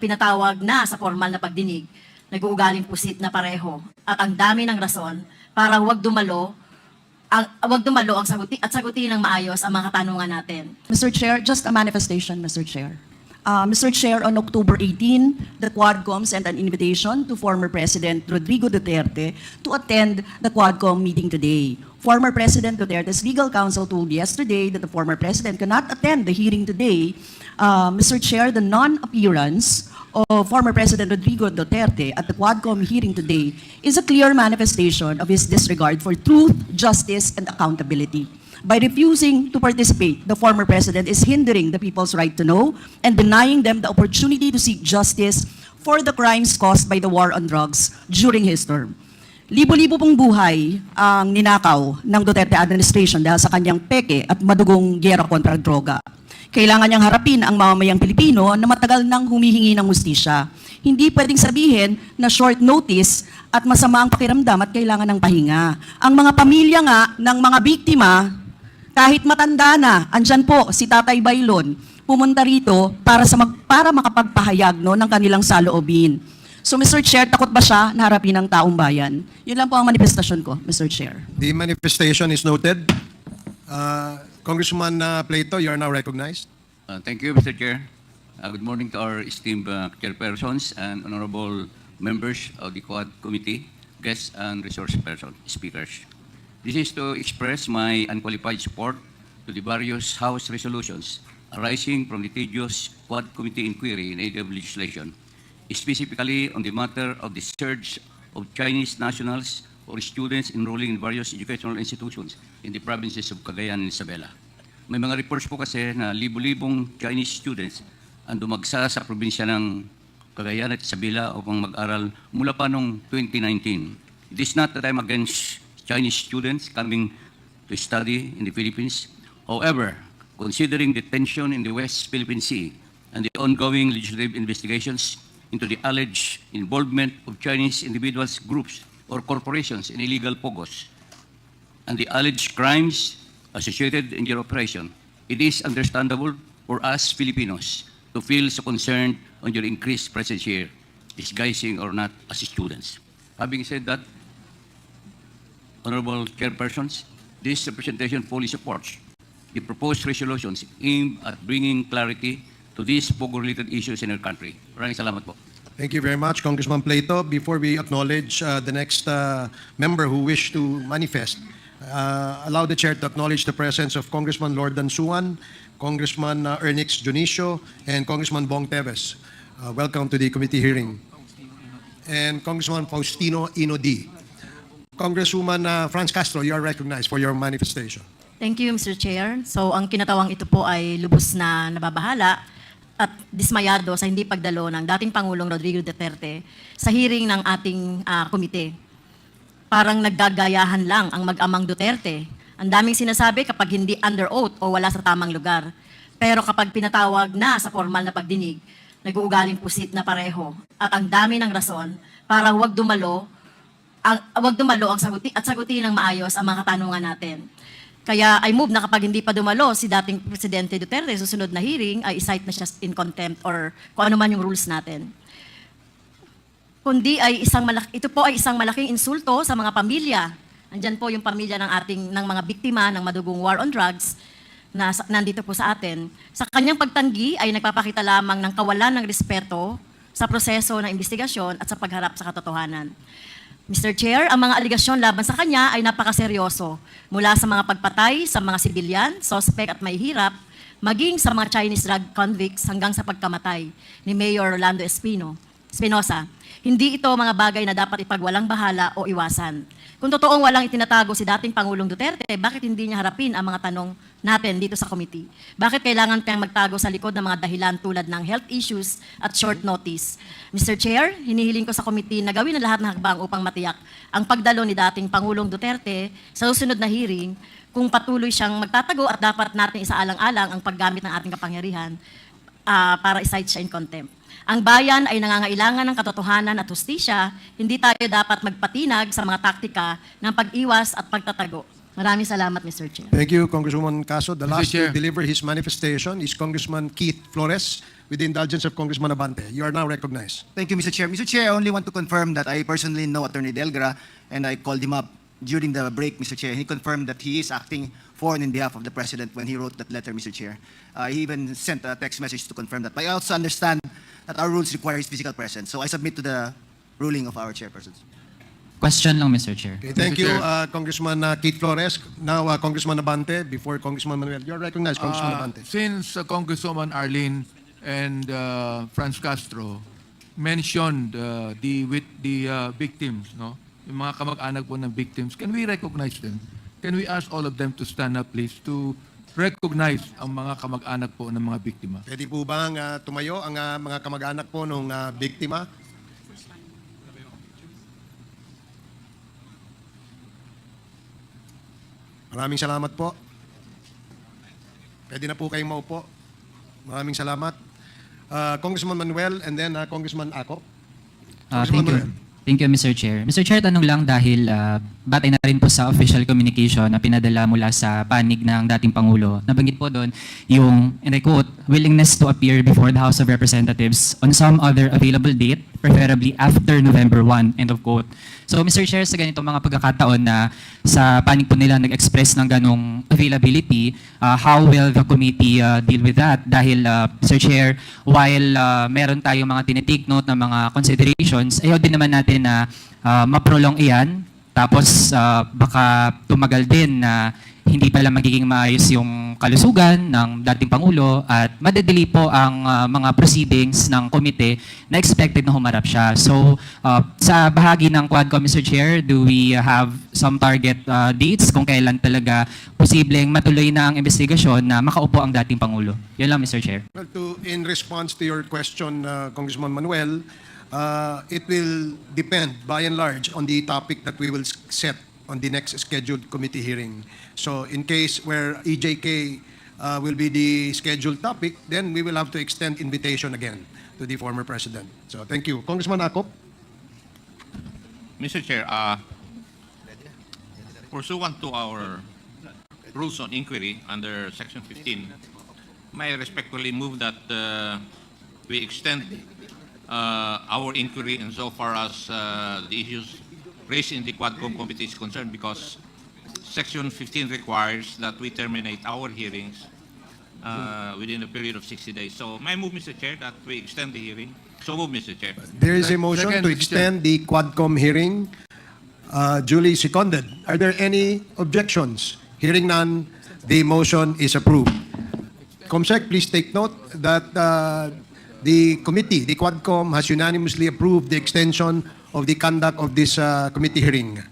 pinatawag na sa formal na pagdinig, nag-uugaling pusit na pareho at ang dami ng rason para huwag dumalo ang wag dumalo ang saguti at sagutin ng maayos ang mga katanungan natin. Mr. Chair, just a manifestation, Mr. Chair. Uh, Mr. Chair, on October 18, the Quadcom sent an invitation to former President Rodrigo Duterte to attend the Quadcom meeting today. Former President Duterte's legal counsel told yesterday that the former president cannot attend the hearing today. Uh, Mr. Chair, the non-appearance of former President Rodrigo Duterte at the Quadcom hearing today is a clear manifestation of his disregard for truth, justice, and accountability. By refusing to participate, the former president is hindering the people's right to know and denying them the opportunity to seek justice for the crimes caused by the war on drugs during his term. Libo-libo pong buhay ang ninakaw ng Duterte administration dahil sa kanyang peke at madugong gyera kontra droga. Kailangan niyang harapin ang mamamayang Pilipino na matagal nang humihingi ng hustisya. Hindi pwedeng sabihin na short notice at masama ang pakiramdam at kailangan ng pahinga. Ang mga pamilya nga ng mga biktima, kahit matanda na, andyan po si Tatay Bailon, pumunta rito para, sa mag, para makapagpahayag no, ng kanilang saloobin. So Mr. Chair, takot ba siya na harapin ng taong bayan? Yun lang po ang manifestasyon ko, Mr. Chair. The manifestation is noted. Uh, Congressman uh, Plato, you are now recognized. Uh, Thank you, Mr. Chair. Uh, Good morning to our esteemed uh, chairpersons and honorable members of the Quad Committee, guests and resource person, speakers. This is to express my unqualified support to the various House resolutions arising from the tedious Quad Committee inquiry in of legislation, specifically on the matter of the surge of Chinese nationals or students enrolling in various educational institutions in the provinces of Cagayan and Isabela. May mga reports po kasi na libo-libong Chinese students ang dumagsa sa probinsya ng Cagayan at Isabela upang mag-aral mula pa noong 2019. It is not that I'm against Chinese students coming to study in the Philippines. However, considering the tension in the West Philippine Sea and the ongoing legislative investigations into the alleged involvement of Chinese individuals, groups, or corporations in illegal pogos, and the alleged crimes associated in your operation, it is understandable for us Filipinos to feel so concerned on your increased presence here, disguising or not as students. Having said that, honorable chairpersons, this representation fully supports the proposed resolutions aimed at bringing clarity to these pogo-related issues in our country. Maraming salamat po. Thank you very much, Congressman Plato. Before we acknowledge uh, the next uh, member who wished to manifest, uh, allow the chair to acknowledge the presence of Congressman Lordan Suan, Congressman uh, Ernix Junicio, and Congressman Bong Teves. Uh, welcome to the committee hearing. And Congressman Faustino Inodi. Congresswoman uh, Franz Castro, you are recognized for your manifestation. Thank you, Mr. Chair. So, ang kinatawang ito po ay lubos na nababahala dismayado sa hindi pagdalo ng dating Pangulong Rodrigo Duterte sa hearing ng ating ah, komite. Parang naggagayahan lang ang mag-amang Duterte. Ang daming sinasabi kapag hindi under oath o wala sa tamang lugar. Pero kapag pinatawag na sa formal na pagdinig, nag-uugaling pusit na pareho at ang dami ng rason para huwag dumalo ang wag dumalo ang saguti at sagutin ng maayos ang mga katanungan natin. Kaya I move na kapag hindi pa dumalo si dating Presidente Duterte susunod na hearing ay isight na siya in contempt or kung ano man yung rules natin. Kundi ay isang malak ito po ay isang malaking insulto sa mga pamilya. Andiyan po yung pamilya ng ating ng mga biktima ng madugong war on drugs na nandito po sa atin. Sa kanyang pagtanggi ay nagpapakita lamang ng kawalan ng respeto sa proseso ng investigasyon at sa pagharap sa katotohanan. Mr. Chair, ang mga aligasyon laban sa kanya ay napakaseryoso. Mula sa mga pagpatay sa mga sibilyan, sospek at may hirap, maging sa mga Chinese drug convicts hanggang sa pagkamatay ni Mayor Rolando Espino, Espinosa. Hindi ito mga bagay na dapat ipagwalang bahala o iwasan. Kung totoong walang itinatago si dating Pangulong Duterte, bakit hindi niya harapin ang mga tanong natin dito sa committee? Bakit kailangan kang magtago sa likod ng mga dahilan tulad ng health issues at short notice? Mr. Chair, hinihiling ko sa committee na gawin ang lahat ng hakbang upang matiyak ang pagdalo ni dating Pangulong Duterte sa susunod na hearing kung patuloy siyang magtatago at dapat natin isaalang-alang ang paggamit ng ating kapangyarihan ah, para isight siya in contempt. Ang bayan ay nangangailangan ng katotohanan at hustisya, hindi tayo dapat magpatinag sa mga taktika ng pag-iwas at pagtatago. Maraming salamat, Mr. Chair. Thank you, Congresswoman Caso. The Mr. last Chair. to deliver his manifestation is Congressman Keith Flores. with the indulgence of Congressman Abante. You are now recognized. Thank you, Mr. Chair. Mr. Chair, I only want to confirm that I personally know Attorney Delgra, and I called him up during the break, Mr. Chair. He confirmed that he is acting for and in behalf of the President when he wrote that letter, Mr. Chair. Uh, he even sent a text message to confirm that. But I also understand that our rules require his physical presence, so I submit to the ruling of our chairpersons. Question lang, Mr. Chair. Okay, thank Mr. you, Chair. uh, Congressman uh, Keith Flores. Now, uh, Congressman Abante, before Congressman Manuel. You are recognized, Congressman Uh, Abante. Since uh, Congresswoman Arlene and uh, Franz Castro mentioned uh, the with the uh, victims, no? Yung mga kamag-anak po ng victims, can we recognize them? Can we ask all of them to stand up, please, to recognize ang mga kamag-anak po ng mga biktima? Pwede po bang uh, tumayo ang uh, mga kamag-anak po ng uh, biktima? Maraming salamat po. Pwede na po kayong maupo. Maraming salamat. Uh, Congressman Manuel and then uh, Congressman Ako. Ah, thank you. Manuel. Thank you, Mr. Chair. Mr. Chair, tanong lang dahil ah, batay na rin po sa official communication na pinadala mula sa panig ng dating Pangulo. Nabanggit po doon yung, and I quote, willingness to appear before the House of Representatives on some other available date, preferably after November 1, end of quote. So, Mr. Chair, sa ganitong mga pagkakataon na sa panig po nila nag-express ng ganong availability, ah, how will the committee ah, deal with that? Dahil, ah, Mr. Chair, while ah, meron tayong mga tinitake note ng mga considerations, ayaw din naman natin na ah, maprolong iyan. Tapos, ah, baka tumagal din na hindi pala magiging maayos yung kalusugan ng dating Pangulo at madadali po ang ah, mga proceedings ng komite na expected na humarap siya. So, ah, sa bahagi ng Quadcom, Mr. Chair, do we have some target ah, dates kung kailan talaga posibleng matuloy na ang investigasyon na makaupo ang dating Pangulo? Yun lang, Mr. Chair. Well, to, in response to your question, uh, Congressman Manuel, uh, it will depend by and large on the topic that we will set on the next scheduled committee hearing. So in case where EJK uh, will be the scheduled topic, then we will have to extend invitation again to the former president. So thank you. Congressman Akop? Mr. Chair, uh, pursuant to our rules on inquiry under Section 15, may I respectfully move that uh, we extend our inquiry insofar as uh, the issues raised in the Quadcom Committee is concerned because Section 15 requires that we terminate our hearings uh, within a period of 60 days. So my move, Mr. Chair, that we extend the hearing? So move, Mr. Chair. There is a motion second, to extend the Quadcom hearing. Uh, Duly seconded. Are there any objections? Hearing none, the motion is approved. Comsec, please take note that uh, the committee, the Quadcom, has unanimously approved the extension of the conduct of this uh, committee hearing.